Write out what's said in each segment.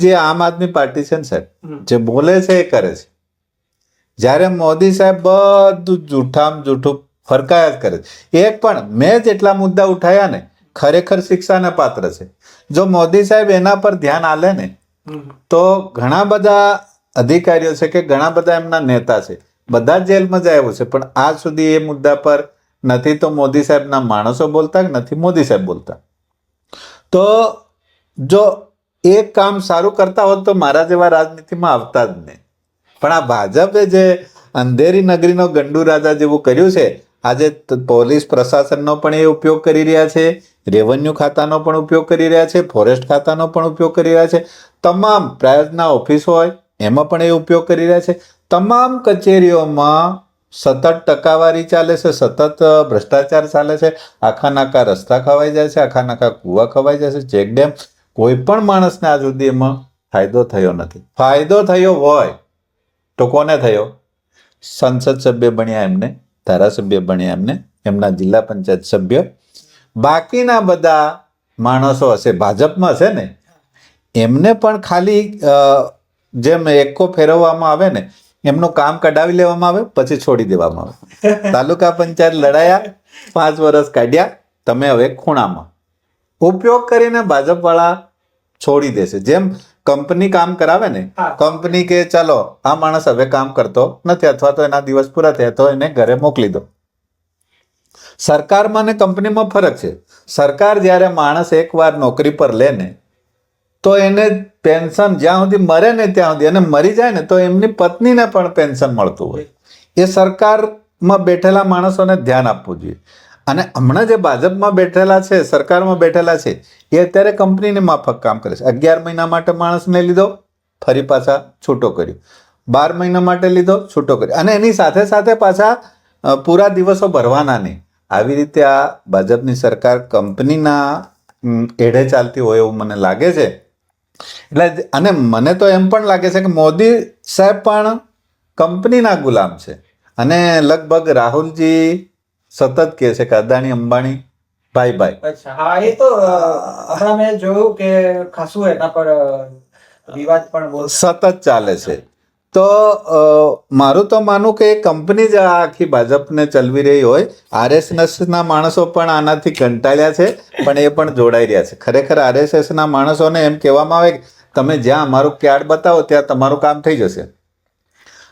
જે આમ આદમી પાર્ટી છે ને સાહેબ જે બોલે છે એ કરે છે. જ્યારે મોદી સાહેબ બધું જૂઠામ જૂઠું ફરકાયા જ કરે છે. એક પણ મેં જેટલા મુદ્દા ઉઠાયા ને ખરેખર શિક્ષાને પાત્ર છે. જો મોદી સાહેબ એના પર ધ્યાન આલે ને તો ઘણા બધા અધિકારીઓ છે કે ઘણા બધા એમના નેતા છે બધા જેલમાં જાય એવું છે. પણ આજ સુધી એ મુદ્દા પર નથી તો મોદી સાહેબના માણસો બોલતા કે નથી મોદી સાહેબ બોલતા? તો જો એક કામ સારું કરતા હોત તો મારા જેવા રાજનીતિમાં આવતા જ નહીં. પણ આ ભાજપે જે અંધેરી નગરીનો ગંડુ રાજા જેવું કર્યું છે, આજે પોલીસ પ્રશાસનનો પણ એ ઉપયોગ કરી રહ્યા છે, રેવન્યુ ખાતાનો પણ ઉપયોગ કરી રહ્યા છે, ફોરેસ્ટ ખાતાનો પણ ઉપયોગ કરી રહ્યા છે, તમામ પ્રાયોજના ઓફિસ હોય એમાં પણ એ ઉપયોગ કરી રહ્યા છે. તમામ કચેરીઓમાં સતત ટકાવારી ચાલે છે, સતત ભ્રષ્ટાચાર ચાલે છે, આખા નાકા રસ્તા ખવાઈ જાય છે, આખા નાકા કૂવા ખવાઈ જાય છે ચેક ડેમ કોઈ પણ માણસને આજ સુધીમાં ફાયદો થયો નથી. ફાયદો થયો હોય તો કોને થયો? સંસદ સભ્ય બન્યા એમને ધારાસભ્ય બન્યા એમને એમના જિલ્લા પંચાયત સભ્ય. બાકીના બધા માણસો હશે ભાજપમાં હશે ને એમને પણ ખાલી જેમ એકો ફેરવવામાં આવે ને એમનું કામ કઢાવી લેવામાં આવે પછી છોડી દેવામાં આવે. તાલુકા પંચાયત લડાયા પાંચ વર્ષ કાઢ્યા તમે હવે ખૂણામાં. ઉપયોગ કરીને ભાજપવાળા છોડી દેશે. જેમ કંપની કામ કરાવે ને કંપની કે ચાલો આ માણસ હવે કામ કરતો નથી અથવા તો એના દિવસ પૂરા થયા તો એને ઘરે મોકલી દો. સરકારમાં ને કંપનીમાં ફરક છે. સરકાર જ્યારે માણસ એકવાર નોકરી પર લે ને તો એને પેન્શન જ્યાં સુધી મરે ને ત્યાં સુધી અને મરી જાય ને તો એમની પત્નીને પણ પેન્શન મળતું હોય. એ સરકારમાં બેઠેલા માણસોને ધ્યાન આપવું જોઈએ. અને હમણાં જે ભાજપમાં બેઠેલા છે, સરકારમાં બેઠેલા છે, એ અત્યારે કંપનીને માફક કામ કરે છે. અગિયાર મહિના માટે માણસને લીધો, ફરી પાછા છૂટો કર્યો. બાર મહિના માટે લીધો, છૂટો કર્યો. અને એની સાથે સાથે પાછા પૂરા દિવસો ભરવાના નહીં. આવી રીતે આ ભાજપની સરકાર કંપનીના એડે ચાલતી હોય એવું મને લાગે છે. એટલે અને મને તો એમ પણ લાગે છે કે મોદી સાહેબ પણ કંપનીના ગુલામ છે. અને લગભગ રાહુલજી સતત કહે છે કે અદાણી અંબાણી ભાઈ ભાઈ અચ્છા હા એ તો હમણાં મેં જોયું કે ખાસું એના પર વિવાદ પણ સતત ચાલે છે. તો મારું તો માનું કે કંપની જ આખી ભાજપને ચલવી રહી હોય. આરએસએસના માણસો પણ આનાથી કંટાળ્યા છે પણ એ પણ જોડાઈ રહ્યા છે. ખરેખર આરએસએસ ના માણસોને એમ કહેવામાં આવે કે તમે જ્યાં અમારું કાર્ડ બતાવો ત્યાં તમારું કામ થઈ જશે.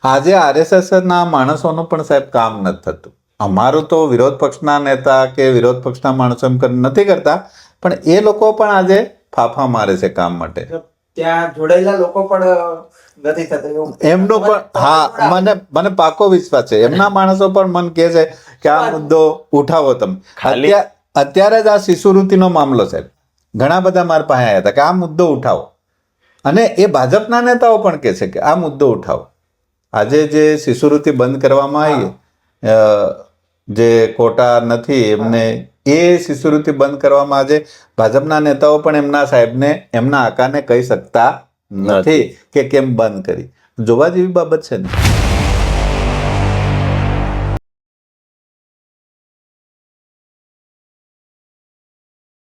આજે આરએસએસના માણસોનું પણ સાહેબ કામ નથી થતું. અમારું તો વિરોધ પક્ષના નેતા કે વિરોધ પક્ષના માણસો એમ કરી નથી કરતા પણ એ લોકો પણ આજે ફાફા મારે છે કામ માટે. ત્યાં જોડાયેલા લોકો પણ નથી થતા એમનો પણ હા મને મને પાકો વિશ્વાસ છે. એમના માણસો પણ મન કહે છે કે આ મુદ્દો ઉઠાવો તમે. ખાલી- અત્યારે જ આ શિશુવૃત્તિનો મામલો છે. ઘણા બધા મારા પાસે આવ્યા હતા કે આ મુદ્દો ઉઠાવો. અને એ ભાજપના નેતાઓ પણ કહે છે કે આ મુદ્દો ઉઠાવો. આજે જે શિશુવૃત્તિ બંધ કરવામાં આવી જે કોટા નથી એમને એ શિષ્યવૃત્તિ બંધ કરવામાં આજે ભાજપના નેતાઓ પણ એમના સાહેબને એમના આકાને કહી શકતા નથી. કે કેમ બંધ કરી. જોવા જેવી બાબત છે ને?